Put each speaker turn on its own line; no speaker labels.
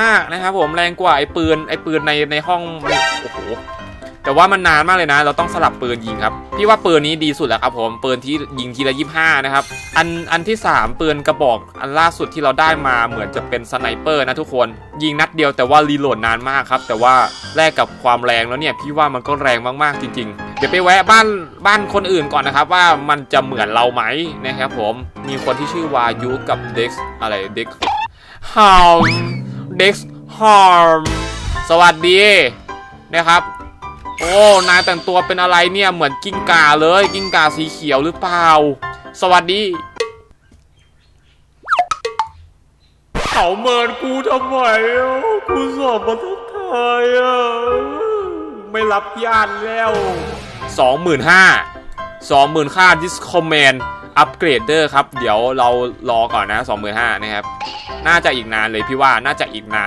มากนะครับผมแรงกว่าไอ้ปืนไอ้ปืนในในห้องโอ้โหแต่ว่ามันนานมากเลยนะ เราต้องสลับปืนยิงครับ พี่ว่าปืนนี้ดีสุดแล้วครับผมปืนที่ยิงทีละยี่ห้านะครับ อันอันที่สามปืนกระบอกอันล่าสุดที่เราได้มาเหมือนจะเป็นสไนเปอร์นะทุกคน ยิงนัดเดียวแต่ว่ารีโหลดนานมากครับ แต่ว่าแลกกับความแรงแล้วเนี่ยพี่ว่ามันก็แรงมากๆจริง ๆ เดี๋ยวไปแวะบ้านบ้านคนอื่นก่อนนะครับ ว่ามันจะเหมือนเราไหมนะครับผมมีคนที่ชื่อวายุกับเด็กอะไรเด็กฮาร์ มเด็กฮาร์มสวัสดีนะครับ โอ้ นายแต่งตัวเป็นอะไรเนี่ยเหมือนกิ้งก่าเลย กิ้งก่าสีเขียวหรือเปล่า สวัสดี เขาเมินกูทำไมอะกูสอบมาทุกทายอะไม่รับญาติแล้วสองหมื่นห้าสองหมื่นค่า discommand อัปเกรดเดอร์ครับ เดี๋ยวเรารอก่อนนะสองหมื่นห้านะครับ น่าจะอีกนานเลยพี่ว่าน่าจะอีกนาน